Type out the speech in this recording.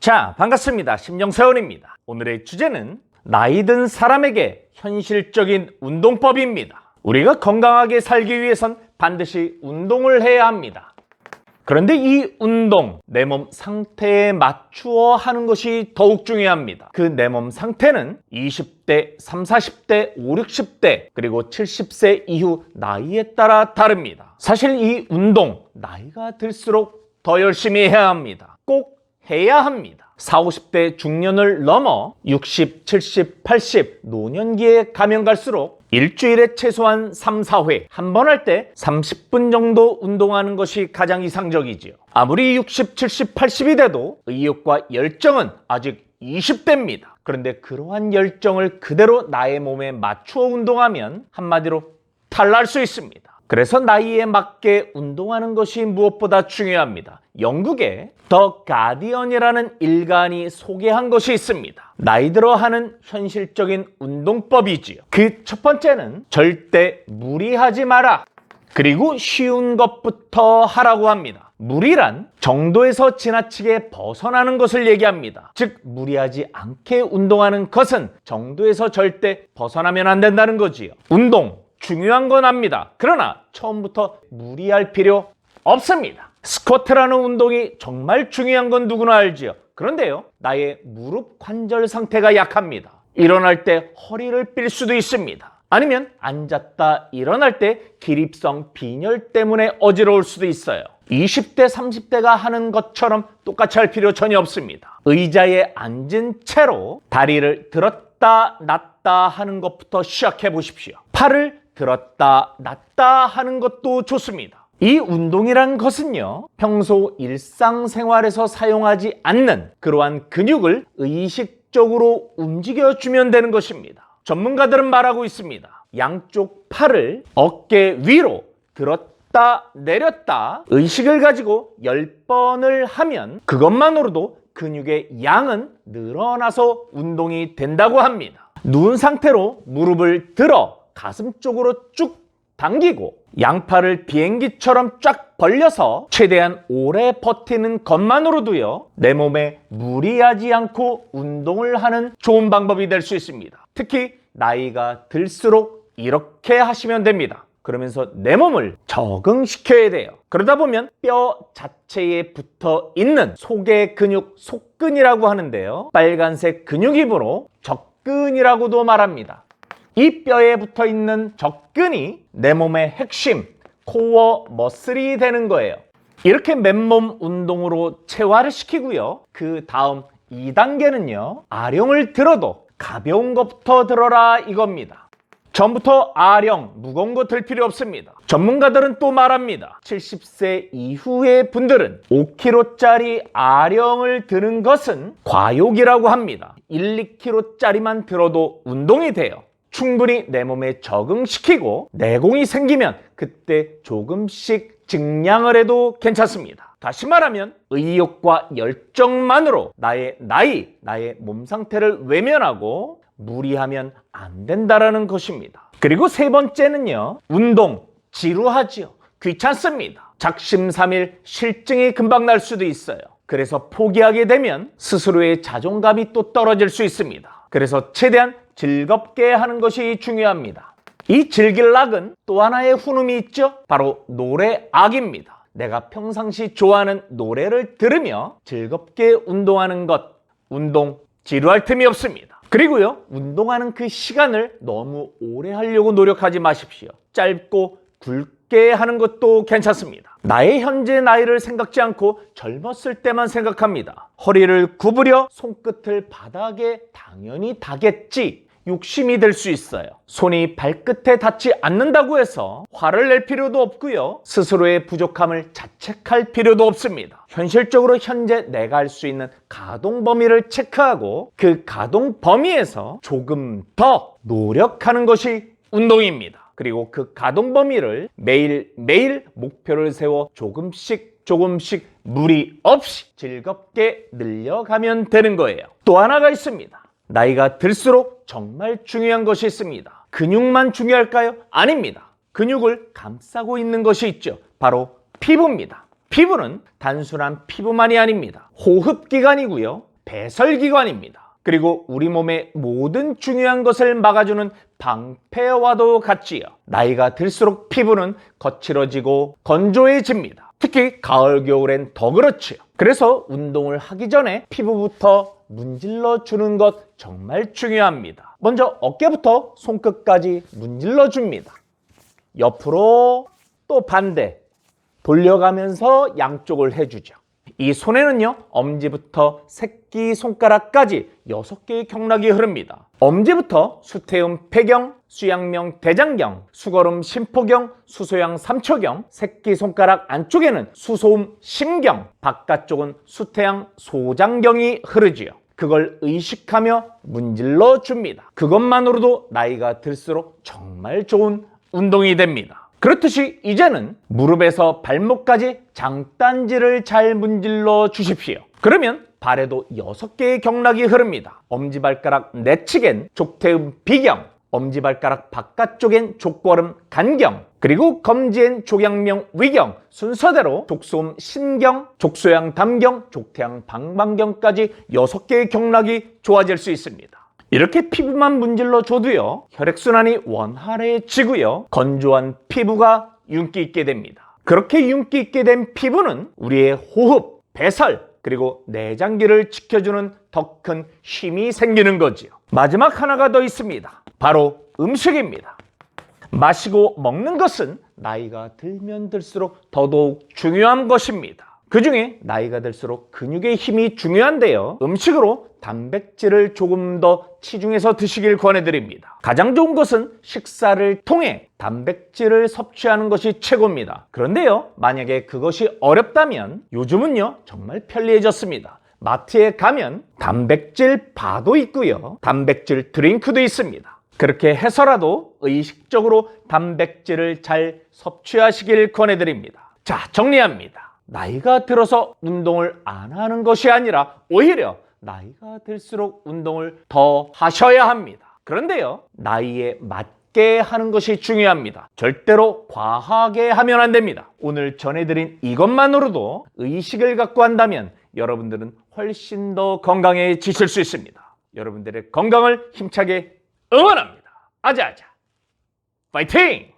자, 반갑습니다. 심정세원입니다. 오늘의 주제는 나이 든 사람에게 현실적인 운동법입니다. 우리가 건강하게 살기 위해선 반드시 운동을 해야 합니다. 그런데 이 운동, 내 몸 상태에 맞추어 하는 것이 더욱 중요합니다. 그 내 몸 상태는 20대, 30, 40대, 5, 60대, 그리고 70세 이후 나이에 따라 다릅니다. 사실 이 운동, 나이가 들수록 더 열심히 해야 합니다. 꼭 해야 합니다. 40, 50대 중년을 넘어 60, 70, 80 노년기에 가면 갈수록 일주일에 최소한 3, 4회 한 번 할 때 30분 정도 운동하는 것이 가장 이상적이지요. 아무리 60, 70, 80이 돼도 의욕과 열정은 아직 20대입니다. 그런데 그러한 열정을 그대로 나의 몸에 맞추어 운동하면 한마디로 탈날 수 있습니다. 그래서 나이에 맞게 운동하는 것이 무엇보다 중요합니다. 영국의 더 가디언이라는 일간이 소개한 것이 있습니다. 나이 들어 하는 현실적인 운동법이지요. 그 첫 번째는 절대 무리하지 마라. 그리고 쉬운 것부터 하라고 합니다. 무리란 정도에서 지나치게 벗어나는 것을 얘기합니다. 즉, 무리하지 않게 운동하는 것은 정도에서 절대 벗어나면 안 된다는 거지요. 운동, 중요한 건 압니다. 그러나 처음부터 무리할 필요 없습니다. 스쿼트라는 운동이 정말 중요한 건 누구나 알지요. 그런데요, 나의 무릎 관절 상태가 약합니다. 일어날 때 허리를 삘 수도 있습니다. 아니면 앉았다 일어날 때 기립성 빈혈 때문에 어지러울 수도 있어요. 20대, 30대가 하는 것처럼 똑같이 할 필요 전혀 없습니다. 의자에 앉은 채로 다리를 들었다 놨다 하는 것부터 시작해 보십시오. 팔을 들었다 놨다 하는 것도 좋습니다. 이 운동이란 것은요, 평소 일상생활에서 사용하지 않는 그러한 근육을 의식적으로 움직여주면 되는 것입니다. 전문가들은 말하고 있습니다. 양쪽 팔을 어깨 위로 들었다 내렸다 의식을 가지고 10번을 하면 그것만으로도 근육의 양은 늘어나서 운동이 된다고 합니다. 누운 상태로 무릎을 들어 가슴 쪽으로 쭉 당기고 양팔을 비행기처럼 쫙 벌려서 최대한 오래 버티는 것만으로도요 내 몸에 무리하지 않고 운동을 하는 좋은 방법이 될 수 있습니다. 특히 나이가 들수록 이렇게 하시면 됩니다. 그러면서 내 몸을 적응시켜야 돼요. 그러다 보면 뼈 자체에 붙어 있는 속의 근육, 속근이라고 하는데요. 빨간색 근육이므로 적근이라고도 말합니다. 이 뼈에 붙어 있는 적근이 내 몸의 핵심, 코어 머슬이 되는 거예요. 이렇게 맨몸 운동으로 체화를 시키고요. 그 다음 2단계는요. 아령을 들어도 가벼운 것부터 들어라 이겁니다. 전부터 아령, 무거운 거 들 필요 없습니다. 전문가들은 또 말합니다. 70세 이후의 분들은 5kg짜리 아령을 드는 것은 과욕이라고 합니다. 1, 2kg짜리만 들어도 운동이 돼요. 충분히 내 몸에 적응시키고 내공이 생기면 그때 조금씩 증량을 해도 괜찮습니다. 다시 말하면 의욕과 열정만으로 나의 나이, 나의 몸 상태를 외면하고 무리하면 안 된다라는 것입니다. 그리고 세 번째는요. 운동 지루하지요. 귀찮습니다. 작심삼일 실증이 금방 날 수도 있어요. 그래서 포기하게 되면 스스로의 자존감이 또 떨어질 수 있습니다. 그래서 최대한 즐겁게 하는 것이 중요합니다. 이 즐길 낙은 또 하나의 훈음이 있죠. 바로 노래악입니다. 내가 평상시 좋아하는 노래를 들으며 즐겁게 운동하는 것, 운동 지루할 틈이 없습니다. 그리고요, 운동하는 그 시간을 너무 오래 하려고 노력하지 마십시오. 짧고 굵게 하는 것도 괜찮습니다. 나의 현재 나이를 생각지 않고 젊었을 때만 생각합니다. 허리를 구부려 손끝을 바닥에 당연히 닿겠지. 욕심이 될 수 있어요. 손이 발끝에 닿지 않는다고 해서 화를 낼 필요도 없고요. 스스로의 부족함을 자책할 필요도 없습니다. 현실적으로 현재 내가 할 수 있는 가동 범위를 체크하고 그 가동 범위에서 조금 더 노력하는 것이 운동입니다. 그리고 그 가동 범위를 매일 매일 목표를 세워 조금씩 조금씩 무리 없이 즐겁게 늘려가면 되는 거예요. 또 하나가 있습니다. 나이가 들수록 정말 중요한 것이 있습니다. 근육만 중요할까요? 아닙니다. 근육을 감싸고 있는 것이 있죠. 바로 피부입니다. 피부는 단순한 피부만이 아닙니다. 호흡기관이고요. 배설기관입니다. 그리고 우리 몸의 모든 중요한 것을 막아주는 방패와도 같지요. 나이가 들수록 피부는 거칠어지고 건조해집니다. 특히 가을, 겨울엔 더 그렇지요. 그래서 운동을 하기 전에 피부부터 문질러 주는 것 정말 중요합니다. 먼저 어깨부터 손끝까지 문질러 줍니다. 옆으로 또 반대 돌려가면서 양쪽을 해주죠. 이 손에는요, 엄지부터 새끼 손가락까지 6개의 경락이 흐릅니다. 엄지부터 수태음 폐경, 수양명 대장경, 수거름 심포경, 수소양 삼초경, 새끼 손가락 안쪽에는 수소음 심경, 바깥쪽은 수태양 소장경이 흐르지요. 그걸 의식하며 문질러 줍니다. 그것만으로도 나이가 들수록 정말 좋은 운동이 됩니다. 그렇듯이 이제는 무릎에서 발목까지 장단지를 잘 문질러 주십시오. 그러면 발에도 6개의 경락이 흐릅니다. 엄지발가락 내측엔 족태음 비경, 엄지발가락 바깥쪽엔 족걸음 간경, 그리고 검지엔 족양명 위경, 순서대로 족소음 신경, 족소양 담경, 족태양 방방경까지 6개의 경락이 좋아질 수 있습니다. 이렇게 피부만 문질러 줘도요, 혈액순환이 원활해지고요, 건조한 피부가 윤기 있게 됩니다. 그렇게 윤기 있게 된 피부는 우리의 호흡, 배설, 그리고 내장기를 지켜주는 더 큰 힘이 생기는 거지요. 마지막 하나가 더 있습니다. 바로 음식입니다. 마시고 먹는 것은 나이가 들면 들수록 더더욱 중요한 것입니다. 그 중에 나이가 들수록 근육의 힘이 중요한데요. 음식으로 단백질을 조금 더 치중해서 드시길 권해드립니다. 가장 좋은 것은 식사를 통해 단백질을 섭취하는 것이 최고입니다. 그런데요, 만약에 그것이 어렵다면 요즘은요, 정말 편리해졌습니다. 마트에 가면 단백질 바도 있고요. 단백질 드링크도 있습니다. 그렇게 해서라도 의식적으로 단백질을 잘 섭취하시길 권해드립니다. 자, 정리합니다. 나이가 들어서 운동을 안 하는 것이 아니라 오히려 나이가 들수록 운동을 더 하셔야 합니다. 그런데요, 나이에 맞게 하는 것이 중요합니다. 절대로 과하게 하면 안 됩니다. 오늘 전해드린 이것만으로도 의식을 갖고 한다면 여러분들은 훨씬 더 건강해지실 수 있습니다. 여러분들의 건강을 힘차게 응원합니다. 아자아자. 파이팅!